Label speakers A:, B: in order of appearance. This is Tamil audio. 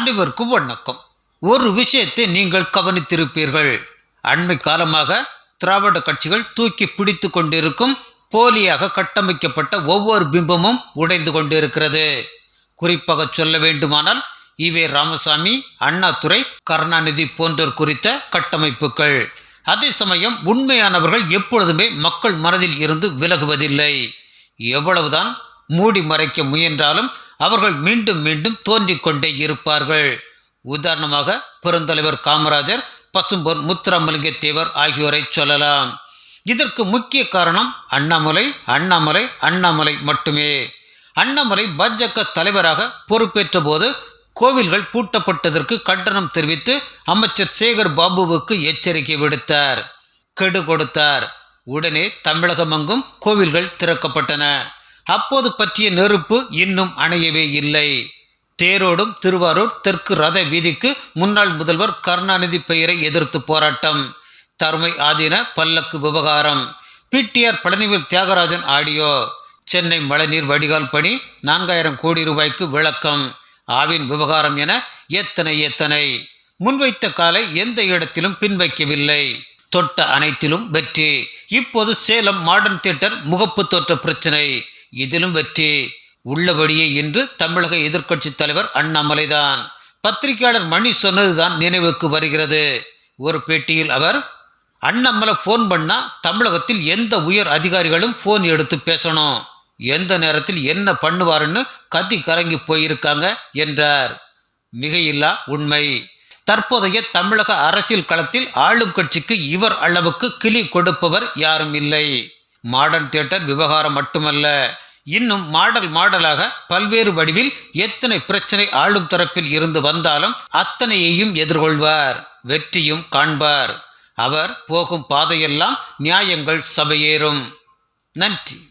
A: அனைவருக்கும் வணக்கம். ஒரு விஷயத்தை நீங்கள் கவனித்திருப்பீர்கள். அண்மை காலமாக திராவிட கட்சிகள் தூக்கி பிடித்து கொண்டிருக்கும் போலியாக கட்டமைக்கப்பட்ட ஒவ்வொரு பிம்பமும் உடைந்து கொண்டிருக்கிறது. குறிப்பாக சொல்ல வேண்டுமானால் இவே ராமசாமி அண்ணாதுரை கருணாநிதி போன்றோர் குறித்த கட்டமைப்புகள். அதே சமயம் உண்மையானவர்கள் எப்பொழுதுமே மக்கள் மனதில் இருந்து விலகுவதில்லை. எவ்வளவுதான் மூடி மறைக்க முயன்றாலும் அவர்கள் மீண்டும் மீண்டும் தோன்றிக் கொண்டே இருப்பார்கள். உதாரணமாக பெருந்தலைவர் காமராஜர் பசும்பொன் முத்துராமலிங்க தேவர் ஆகியோரை சொல்லலாம். இதற்கு முக்கிய காரணம் அண்ணாமலை அண்ணாமலை அண்ணாமலை மட்டுமே. அண்ணாமலை பாஜக தலைவராக பொறுப்பேற்ற போது கோவில்கள் பூட்டப்பட்டதற்கு கண்டனம் தெரிவித்து அமைச்சர் சேகர் பாபுவுக்கு எச்சரிக்கை விடுத்தார். கெடு கொடுத்தார். உடனே தமிழகமெங்கும் கோவில்கள் திறக்கப்பட்டன. அப்போது பற்றிய நெருப்பு இன்னும் அணையவே இல்லை. தேரோடும் திருவாரூர் தெற்கு ரத வீதிக்கு முன்னாள் முதல்வர் கருணாநிதி பெயரை எதிர்த்து போராட்டம். தருமை ஆதீன பல்லக்கு விவகாரம். PTR Palanivel Thiagarajan audio. Chennai மழைநீர் வடிகால் பணி நான்காயிரம் கோடி ரூபாய்க்கு விளக்கம். ஆவின் விவகாரம் என எத்தனை எத்தனை. முன்வைத்த காலை எந்த இடத்திலும் பின்வைக்கவில்லை. தொட்ட அனைத்திலும் வெற்றி. இப்போது சேலம் மாடர்ன் தியேட்டர் முகப்பு தோற்ற பிரச்சனை. இதிலும் வெற்றி உள்ளபடியே இன்று தமிழக எதிர்க்கட்சி தலைவர் அண்ணாமலைதான். பத்திரிகையாளர் மணி சொன்னதுதான் நினைவுக்கு வருகிறது. ஒரு பேட்டியில் அவர் அண்ணாமலை ஃபோன் பண்ணா தமிழகத்தில் எந்த உயர் அதிகாரிகளும் ஃபோன் எடுத்து பேசணும். எந்த நேரத்தில் என்ன பண்ணுவாருன்னு கத்தி கலங்கி போயிருக்காங்க என்றார். மிகையில்லா உண்மை. தற்போதைய தமிழக அரசியல் களத்தில் ஆளும் கட்சிக்கு இவர் அளவுக்கு கிளி கொடுப்பவர் யாரும் இல்லை. மாடர்ன் தியேட்டர் விவகாரம் மட்டுமல்ல இன்னும் மாடல் மாடலாக பல்வேறு வடிவில் எத்தனை பிரச்சனை ஆளும் தரப்பில் இருந்து வந்தாலும் அத்தனையையும் எதிர்கொள்வார் வெற்றியும் காண்பார். அவர் போகும் பாதையெல்லாம் நியாயங்கள் சபையேறும். நன்றி.